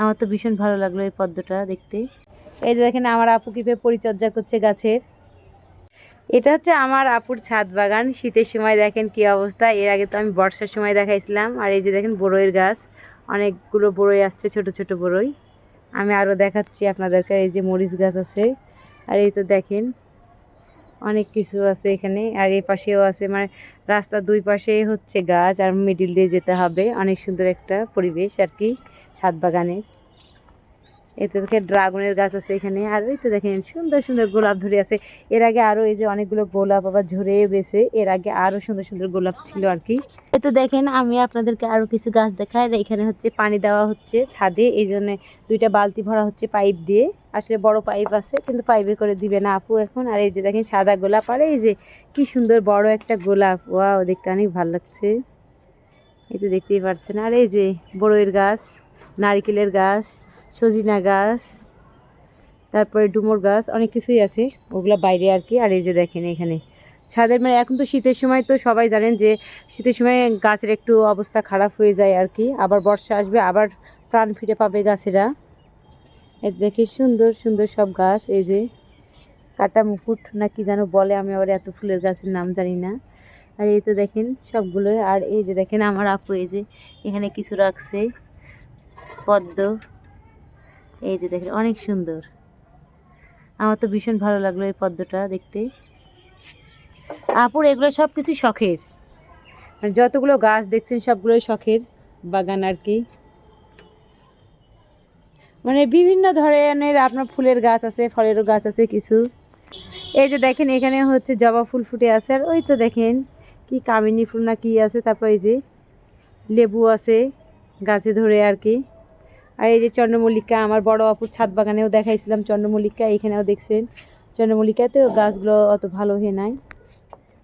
আমার তো ভীষণ ভালো লাগল এই পদ্মটা দেখতে। এই যে দেখেন, আমার আপু কীভাবে পরিচর্যা করছে গাছের। এটা হচ্ছে আমার আপুর ছাদ বাগান, শীতের সময় দেখেন কি অবস্থা। এর আগে তো আমি বর্ষার সময় দেখাইছিলাম, আর এই যে দেখেন বড়ইয়ের গাছ। অনেকগুলো বড়ই আসছে, ছোট ছোট বড়ই। আমি আরও দেখাচ্ছি আপনাদেরকে, এই যে মরিচ গাছ আছে। আর এই তো দেখেন অনেক কিছু আছে এখানে। আর এ পাশেও আছে মানে রাস্তা দুই পাশে হচ্ছে গাছ আর মিডিল দিয়ে যেতে হবে। অনেক সুন্দর একটা পরিবেশ আর কি, ছাদ বাগানের। এতে দেখে ড্রাগনের গাছ আছে এখানে, আর ওই তো দেখেন সুন্দর সুন্দর গোলাপ ধরে আছে। এর আগে আরও এই যে অনেকগুলো গোলাপ আবার ঝরেও গেছে, এর আগে আরও সুন্দর সুন্দর গোলাপ ছিল আর কি। এই তো দেখেন আমি আপনাদেরকে আরও কিছু গাছ দেখাই এখানে হচ্ছে পানি দেওয়া হচ্ছে ছাদে, এই জন্য দুইটা বালতি ভরা হচ্ছে পাইপ দিয়ে। আসলে বড় পাইপ আছে, কিন্তু পাইপে করে দিবে না আপু এখন। আর এই যে দেখেন সাদা গোলাপ, আর এই যে কি সুন্দর বড় একটা গোলাপ, ওয়াও, দেখতে অনেক ভালো লাগছে। এই তো দেখতেই পারছেন, আর এই যে বড়ইয়ের গাছ, নারকেলের গাছ সজিনা গাছ, তারপরে ডুমুর গাছ, অনেক কিছুই আছে। ওগুলো বাইরে আর কি। আর এই যে দেখেন এখানে। ছাদের মানে এখন তো শীতের সময় তো সবাই জানেন যে শীতের সময় গাছের একটু অবস্থা খারাপ হয়ে যায় আর কি। আবার বর্ষা আসবে, আবার প্রাণ ফিরে পাবে গাছেরা। এই দেখে সুন্দর সুন্দর সব গাছ। এই যে কাটা মুকুট না কি যেন বলে আমি আবার এত ফুলের গাছের নাম জানি না। আর এই তো দেখেন সবগুলো আর এই যে দেখেন আমার আপু এই যে এখানে কিছু রাখছে। পদ্ম। এই যে দেখেন, অনেক সুন্দর। আমার তো ভীষণ ভালো লাগল এই পদ্মটা দেখতে। আপুর এগুলো সব কিছু শখের। আর যতগুলো গাছ দেখছেন, সবগুলোই শখের বাগান আর কি। মানে বিভিন্ন ধরনের আপনার ফুলের গাছ আছে, ফলেরও গাছ আছে কিছু। এই যে দেখেন, এখানে হচ্ছে জবা ফুল ফুটে আছে। আর ওই তো দেখেন, কি কামিনী ফুল না কি আছে, তারপর এই যে লেবু আছে গাছে ধরে আর কি। আর এই যে চন্দ্রমল্লিকা, আমার বড় অপুর ছাদ বাগানেও দেখাইছিলাম চন্দ্রমল্লিকা এখানেও দেখছেন। চন্দ্রমল্লিকাতেও গাছগুলো অত ভালো হয়ে নাই।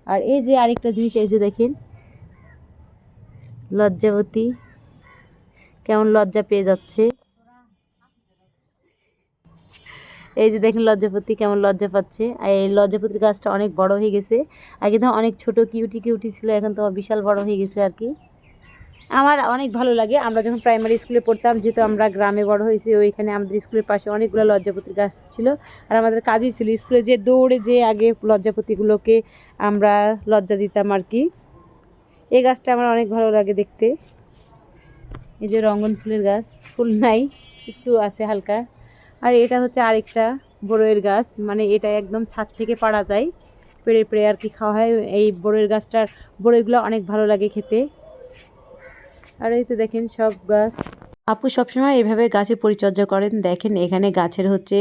আর এই যে আরেকটা জিনিস, এই যে দেখেন, লজ্জাবতী, কেমন লজ্জা পেয়ে যাচ্ছে। এই যে দেখেন লজ্জাপতি কেমন লজ্জা পাচ্ছে। আর এই লজ্জাপতির গাছটা অনেক বড় হয়ে গেছে। আগে তো অনেক ছোট, কিউটি কিউটি ছিল, এখন তো বিশাল বড় হয়ে গেছে আর কি। আমার অনেক ভালো লাগে। আমরা যখন প্রাইমারি স্কুলে পড়তাম, যেহেতু আমরা গ্রামে বড় হয়েছি ওইখানে আমাদের স্কুলের পাশে অনেকগুলো লজ্জাপতির গাছ ছিল। আর আমাদের কাজই ছিল স্কুলে যে দৌড়ে যে আগে লজ্জাপতিগুলোকে আমরা লজ্জা দিতাম আর কি। এই গাছটা আমার অনেক ভালো লাগে দেখতে। এই যে রঙ্গন ফুলের গাছ, ফুল নাই, একটু আছে হালকা। আর এটা হচ্ছে আরেকটা বড়ইয়ের গাছ মানে এটা একদম ছাদ থেকে পাড়া যায়। পেড়ে পেড়ে আর কি খাওয়া হয়। এই বড়ইয়ের গাছটার বড়ইগুলো অনেক ভালো লাগে খেতে। আর এই তো দেখেন সব গাছ। আপু সবসময় এভাবে গাছের পরিচর্যা করেন। দেখেন এখানে গাছের হচ্ছে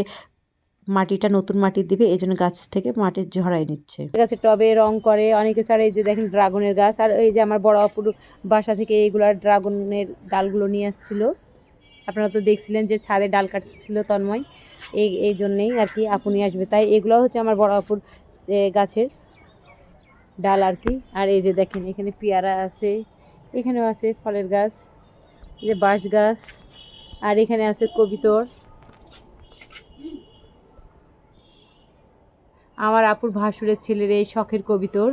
মাটিটা নতুন মাটি দিবে এই জন্য গাছ থেকে মাটি ঝরাই নিচ্ছে। গাছে টবে রং করে অনেকে ছাড়া এই যে দেখেন ড্রাগনের গাছ আর এই যে আমার বড় অপুর বাসা থেকে এইগুলো ড্রাগনের ডালগুলো নিয়ে আসছিল। আপনারা তো দেখছিলেন যে ছাদে ডাল কাটছিল তন্ময়। এই এই জন্যেই আর কি আপু নিয়ে আসবে। তাই এগুলো হচ্ছে আমার বড় অপুর গাছের ডাল আর কি। আর এই যে দেখেন এখানে পেয়ারা আছে। এখানেও আছে ফলের গাছ যে বাঁশ গাছ, আর এখানে আছে কবিতর আমার আপুর ভাসুরের ছেলের এই শখের কবিতর